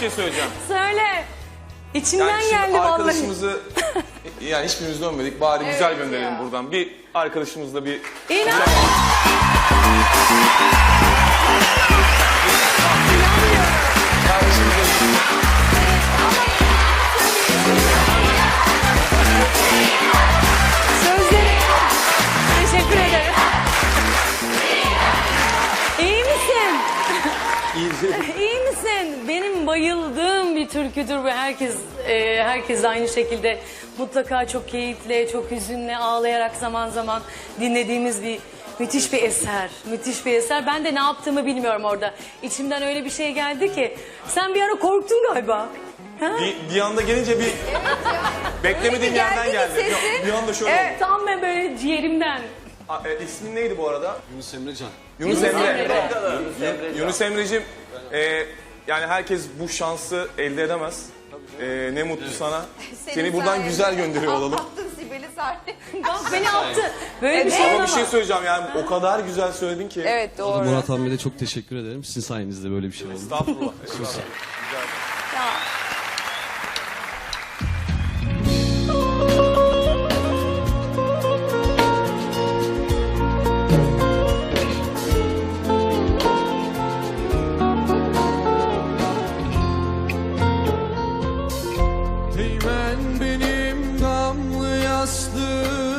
şey söyleyeceğim. Söyle. İçimden Yani şimdi geldi vallahi. arkadaşımızı yani hiçbirimiz dönmedik. Bari güzel gönderelim buradan. Bir arkadaşımızla bir İnan. Sözleri. Teşekkür ederim. İyi misin? Benim bayıldığım bir türküdür ve herkes e, herkes aynı şekilde mutlaka çok keyifle, çok hüzünle, ağlayarak zaman zaman dinlediğimiz bir müthiş bir eser. Müthiş bir eser. Ben de ne yaptığımı bilmiyorum orada. İçimden öyle bir şey geldi ki. Sen bir ara korktun galiba. Ha? bir, bir anda gelince bir beklemediğim yerden geldi. Bir, bir anda şöyle. Evet, tam ben böyle ciğerimden. A, e, ismin neydi bu arada? Yunus Emrecan. Yunus, Emre. Yunus Emre'cim e, yani herkes bu şansı elde edemez. E, ne mutlu sana. Seni buradan güzel gönderiyor olalım. Attın Sibel'i sahneye. Bak beni attı. Böyle bir şey Ama bir olamaz. şey söyleyeceğim yani o kadar güzel söyledin ki. Evet doğru. Murat Hanbey'e çok teşekkür ederim. Sizin sayenizde böyle bir şey oldu. Estağfurullah. Estağfurullah. Yaslı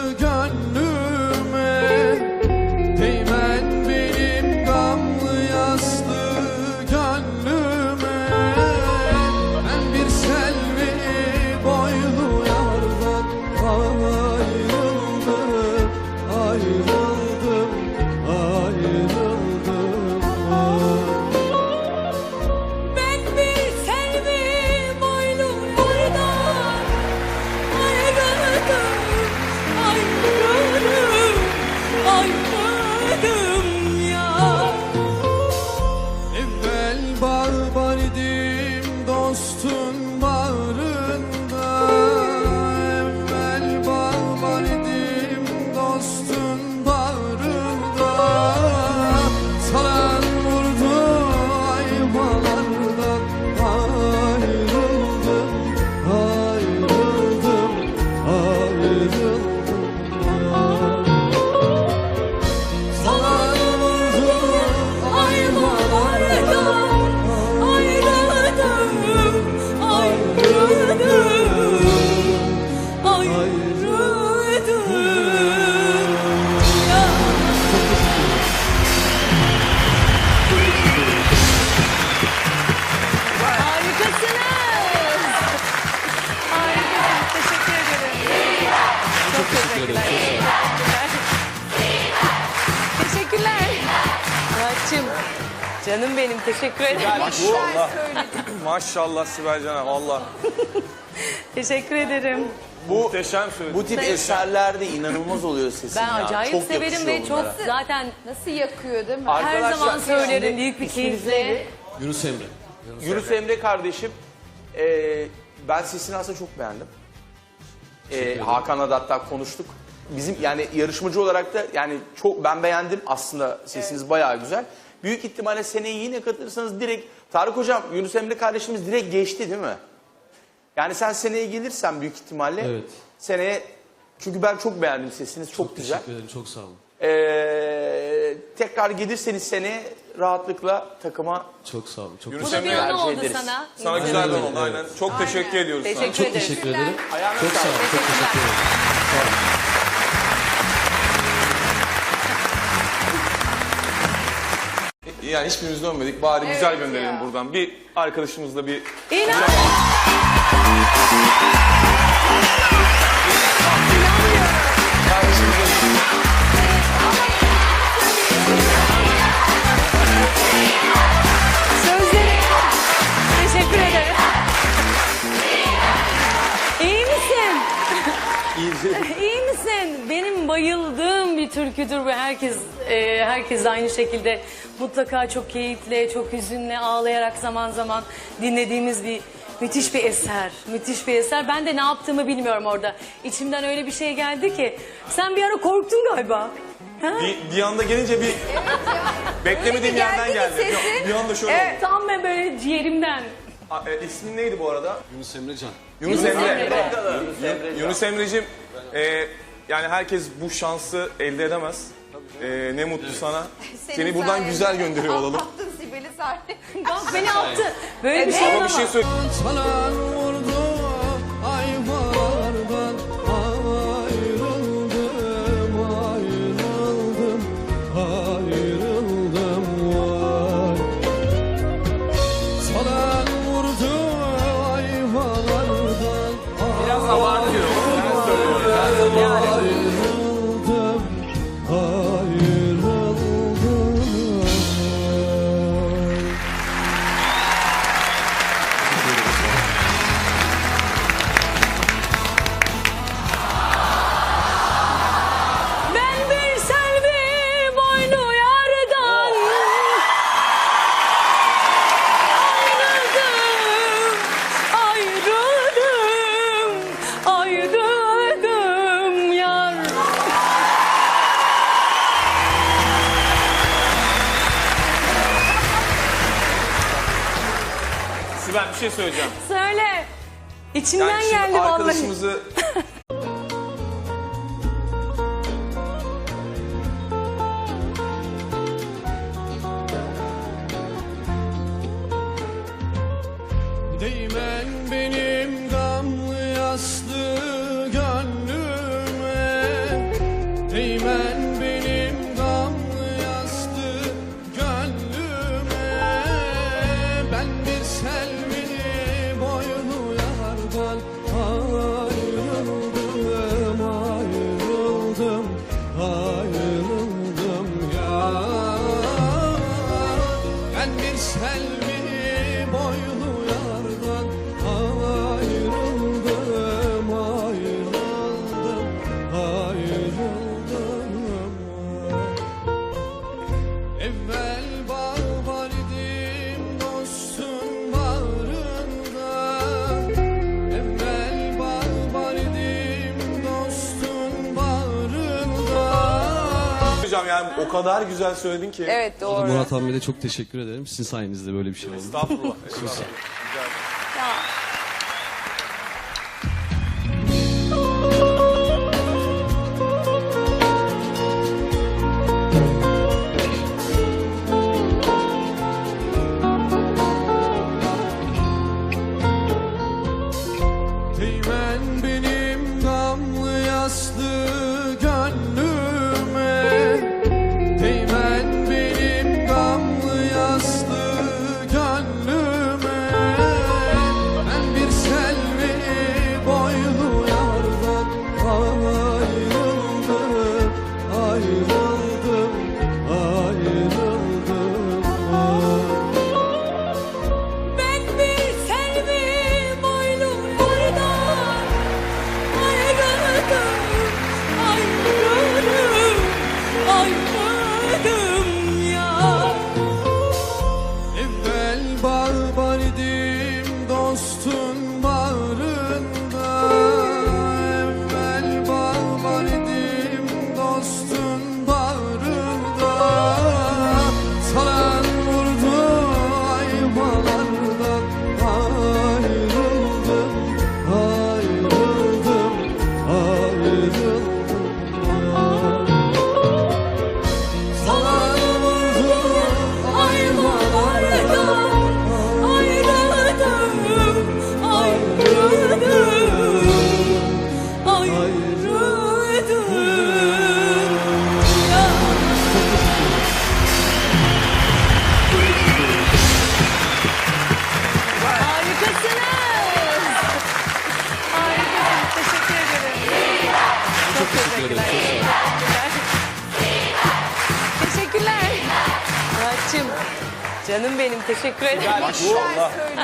Canım benim teşekkür ederim. Maşallah. Maşallah Sibel Can'a valla. Teşekkür ederim. Muhteşem söyledin. Bu tip eserlerde inanılmaz oluyor sesin Ben ya. acayip çok severim ve çok bunlara. zaten Nasıl yakıyor değil mi? her Arkadaşlar, zaman söylerim büyük bir keyifle. Yunus Emre. Yunus Emre kardeşim, e, ben sesini aslında çok beğendim. E, Hakan'la da hatta konuştuk. Bizim yani yarışmacı olarak da yani çok ben beğendim aslında sesiniz bayağı güzel. Büyük ihtimalle seneye yine katılırsanız direkt Tarık hocam Yunus Emre kardeşimiz direkt geçti değil mi? Yani sen seneye gelirsen büyük ihtimalle Evet. seneye çünkü ben çok beğendim sesiniz çok, güzel. Teşekkür ederim. Çok sağ olun. Ee, tekrar gelirseniz seneye rahatlıkla takıma Çok sağ olun. Çok Yunus Bu da bir Emre anı oldu ederiz. sana. Sana güzel bir oldu aynen. Çok teşekkür ediyoruz sana. Teşekkür çok teşekkür ederim. Ayağına Çok sağ olun. Çok teşekkür ederim. Yani hiçbirimiz dönmedik. Bari Evet güzel gönderelim ya. buradan. Bir arkadaşımızla bir İnan. Sözleri. Teşekkür ederim. İyi misin? İyi misin? Benim bayıldığım türküdür ve herkes e, herkes aynı şekilde mutlaka çok keyifle, çok hüzünle, ağlayarak zaman zaman dinlediğimiz bir müthiş bir eser. Müthiş bir eser. Ben de ne yaptığımı bilmiyorum orada. İçimden öyle bir şey geldi ki. Sen bir ara korktun galiba. Ha? bir, bir anda gelince bir beklemediğim Öyle bir yerden geldi geldi. ki sesi. Bir, bir anda şöyle Evet. Tam ben böyle ciğerimden. oldu. A, e, ismin neydi bu arada? Yunus Emre Can. Yunus, Yunus Emre. Emre. Yunus Emre. Yunus Emre'cim e, yani herkes bu şansı elde edemez. E, ne mutlu sana. Senin Seni buradan sayende güzel gönderiyor olalım. Attın Sibel'i sahneye. Bak beni attı. Böyle bir şey Ama bir olamaz. şey söyle. Sibel bir şey söyleyeceğim. Söyle. İçimden Yani şimdi geldi vallahi. arkadaşımızı Değmen benim gamlı yaslı gönlüme Değmen Hocam yani o kadar güzel söyledin ki. Evet doğru. Murat Hanım'a da çok teşekkür ederim. Sizin sayenizde böyle bir şey oldu. Estağfurullah. Ya. Canım benim teşekkür ederim. Bu